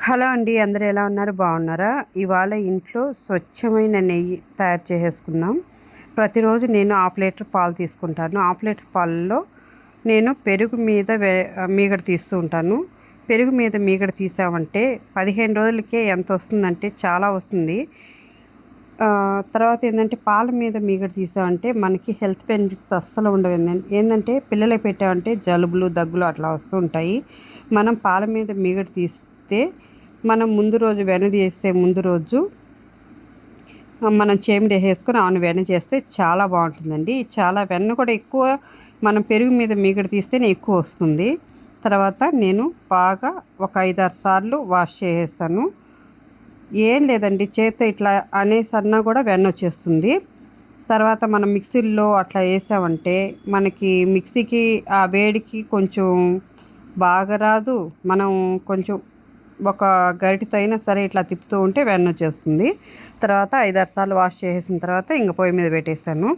Hello అండి అందరు ఎలా ఉన్నారు? బాగున్నారా? ఇవాళ ఇంట్లో స్వచ్ఛమైన నెయ్యి తయారు చేసేసుకుందాం. ప్రతిరోజు నేను హాఫ్ లీటర్ పాలు తీసుకుంటాను. హాఫ్ లీటర్ పాలలో నేను పెరుగు మీద మీగడ తీస్తూ ఉంటాను. పెరుగు మీద మీగడ తీసామంటే పదిహేను రోజులకే ఎంత వస్తుందంటే చాలా వస్తుంది. తర్వాత ఏంటంటే పాల మీద మీగడ తీసామంటే మనకి హెల్త్ బెనిఫిట్స్ అస్సలు ఉండవు. ఏంటంటే పిల్లలకి పెట్టామంటే జలుబులు దగ్గులు అట్లా వస్తూ ఉంటాయి. మనం పాల మీద మీగడ తీస్తే మనం ముందు రోజు వెన చేసే ముందు రోజు మనం చేమిడి వేసుకొని ఆమె వెన్న చేస్తే చాలా బాగుంటుందండి. చాలా వెన్న కూడా ఎక్కువ మనం పెరుగు మీద మీగడ తీస్తేనే ఎక్కువ వస్తుంది. తర్వాత నేను బాగా ఒక ఐదారు సార్లు వాష్ చేసేస్తాను ఏం లేదండి చేత్తో ఇట్లా అనేసన్నా కూడా వెన్న వచ్చేస్తుంది. తర్వాత మనం మిక్సీల్లో అట్లా వేసామంటే మనకి మిక్సీకి ఆ వేడికి కొంచెం బాగా రాదు. మనం కొంచెం ఒక గరిటితో అయినా సరే ఇట్లా తిప్పుతూ ఉంటే వెన్న వచ్చేస్తుంది. తర్వాత ఐదారు సార్లు వాష్ చేసేసిన తర్వాత ఇంక పొయ్యి మీద పెట్టేశాను.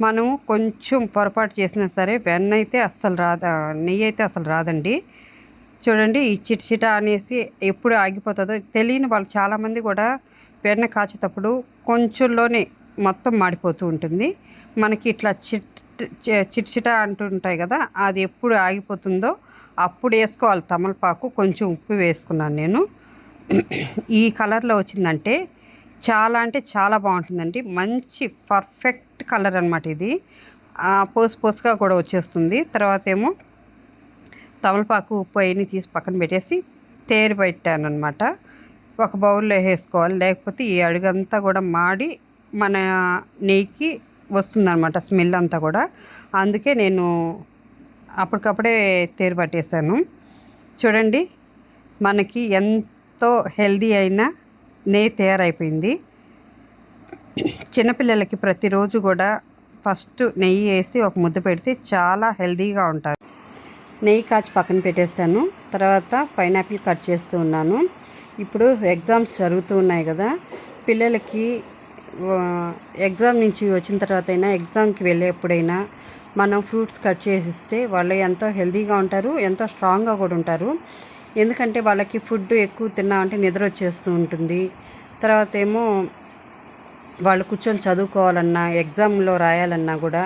మనం కొంచెం పొరపాటు చేసినా సరే వెన్న అయితే అస్సలు రాదా నెయ్యి అయితే అసలు రాదండి. చూడండి ఈ చిట్చిట అనేసి ఎప్పుడు ఆగిపోతుందో తెలియని వాళ్ళు చాలామంది కూడా వెన్న కాచేటప్పుడు కొంచెంలోనే మొత్తం మాడిపోతూ ఉంటుంది. మనకి ఇట్లా చిట్ చిట్ చిట అంటుంటాయి కదా అది ఎప్పుడు ఆగిపోతుందో అప్పుడు వేసుకోవాలి. తమలపాకు కొంచెం ఉప్పు వేసుకున్నాను నేను. ఈ కలర్లో వచ్చిందంటే చాలా అంటే చాలా బాగుంటుందండి. మంచి పర్ఫెక్ట్ కలర్ అనమాట ఇది. పోసు పోసుగా కూడా వచ్చేస్తుంది. తర్వాత ఏమో తమలపాకు ఉప్పు అవన్నీ తీసి పక్కన పెట్టేసి తేరి పెట్టాను అనమాట ఒక బౌల్లో వేసుకోవాలి. లేకపోతే ఈ అడుగంతా కూడా మాడి మన నెయ్యికి వస్తుందన్నమాట స్మెల్ అంతా కూడా. అందుకే నేను అప్పటికప్పుడే తేరు పట్టేశాను. చూడండి మనకి ఎంతో హెల్దీ అయిన నెయ్యి తయారైపోయింది. చిన్నపిల్లలకి ప్రతిరోజు కూడా ఫస్ట్ నెయ్యి వేసి ఒక ముద్ద పెడితే చాలా హెల్దీగా ఉంటారు. నెయ్యి కాచి పక్కన పెట్టేస్తాను తర్వాత పైనాపిల్ కట్ చేస్తూ ఉన్నాను. ఇప్పుడు ఎగ్జామ్స్ జరుగుతూ ఉన్నాయి కదా పిల్లలకి ఎగ్జామ్ నుంచి వచ్చిన తర్వాత అయినా ఎగ్జామ్కి వెళ్ళేప్పుడైనా మనం ఫ్రూట్స్ కట్ చేసిస్తే వాళ్ళు ఎంతో హెల్తీగా ఉంటారు ఎంతో స్ట్రాంగ్గా కూడా ఉంటారు. ఎందుకంటే వాళ్ళకి ఫుడ్ ఎక్కువ తిన్నామంటే నిద్ర వచ్చేస్తూ ఉంటుంది. తర్వాత ఏమో వాళ్ళు కూర్చొని చదువుకోవాలన్నా ఎగ్జామ్లో రాయాలన్నా కూడా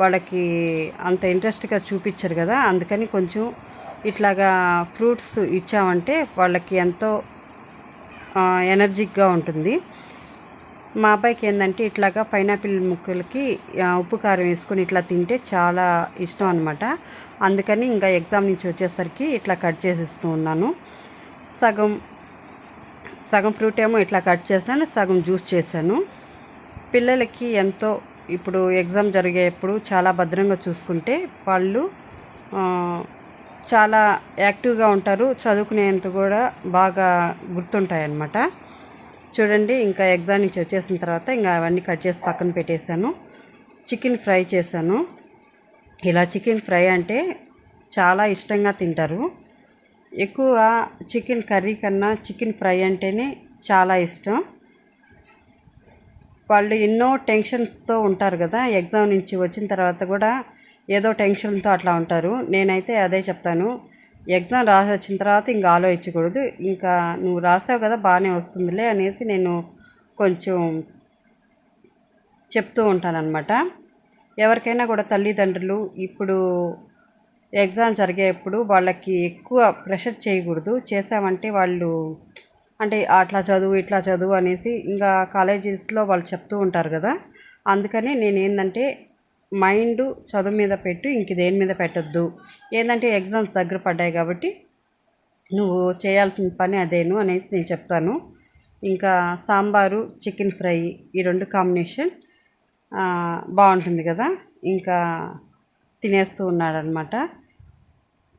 వాళ్ళకి అంత ఇంట్రెస్ట్గా చూపించరు కదా. అందుకని కొంచెం ఇట్లాగా ఫ్రూట్స్ ఇచ్చామంటే వాళ్ళకి ఎంతో ఎనర్జిక్గా ఉంటుంది. మా అబ్బాయికి ఏంటంటే ఇట్లాగా పైనాపిల్ ముక్కలకి ఉప్పు కారం వేసుకొని ఇట్లా తింటే చాలా ఇష్టం అనమాట అందుకని ఇంకా ఎగ్జామ్ నుంచి వచ్చేసరికి ఇట్లా కట్ చేసిస్తూ ఉన్నాను. సగం సగం ఫ్రూట్ ఏమో ఇట్లా కట్ చేశాను సగం జ్యూస్ చేశాను. పిల్లలకి ఎంతో ఇప్పుడు ఎగ్జామ్ జరిగేప్పుడు చాలా భద్రంగా చూసుకుంటే వాళ్ళు చాలా యాక్టివ్గా ఉంటారు చదువుకునేంత కూడా బాగా గుర్తుంటాయి అన్నమాట చూడండి ఇంకా ఎగ్జామ్ నుంచి వచ్చేసిన తర్వాత ఇంకా అవన్నీ కట్ చేసి పక్కన పెట్టేశాను. చికెన్ ఫ్రై చేశాను. ఇలా చికెన్ ఫ్రై అంటే చాలా ఇష్టంగా తింటారు. ఎక్కువ చికెన్ కర్రీ కన్నా చికెన్ ఫ్రై అంటేనే చాలా ఇష్టం. వాళ్ళు ఎన్నో టెన్షన్స్తో ఉంటారు కదా ఎగ్జామ్ నుంచి వచ్చిన తర్వాత కూడా ఏదో టెన్షన్తో అట్లా ఉంటారు. నేనైతే అదే చెప్తాను. ఎగ్జామ్ రాసి వచ్చిన తర్వాత ఇంకా ఆలోచించకూడదు. ఇంకా నువ్వు రాసావు కదా బాగానే వస్తుందిలే అనేసి నేను కొంచెం చెప్తూ ఉంటానన్నమాట. ఎవరికైనా కూడా తల్లిదండ్రులు ఇప్పుడు ఎగ్జామ్ జరిగేప్పుడు వాళ్ళకి ఎక్కువ ప్రెషర్ చేయకూడదు. చేసామంటే వాళ్ళు అంటే అట్లా చదువు ఇట్లా చదువు అనేసి ఇంకా కాలేజెస్లో వాళ్ళు చెప్తూ ఉంటారు కదా. అందుకని నేను ఏంటంటే మైండ్ చదువు మీద పెట్టు ఇంక దేని మీద పెట్టద్దు. ఏంటంటే ఎగ్జామ్స్ దగ్గర పడ్డాయి కాబట్టి నువ్వు చేయాల్సిన పని అదేను అనేసి నేను చెప్తాను. ఇంకా సాంబారు చికెన్ ఫ్రై ఈ రెండు కాంబినేషన్ బాగుంటుంది కదా. ఇంకా తినేస్తూ ఉన్నాడనమాట.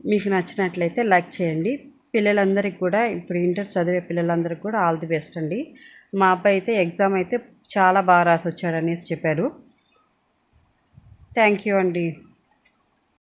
మీకు నచ్చినట్లయితే లైక్ చేయండి. పిల్లలందరికీ కూడా ఇప్పుడు ఇంటర్ చదివే పిల్లలందరికీ కూడా ఆల్ ది బెస్ట్ అండి. మా అబ్బాయి అయితే ఎగ్జామ్ అయితే చాలా బాగా రాసి వచ్చాడనేసి చెప్పారు. థ్యాంక్ యూ అండి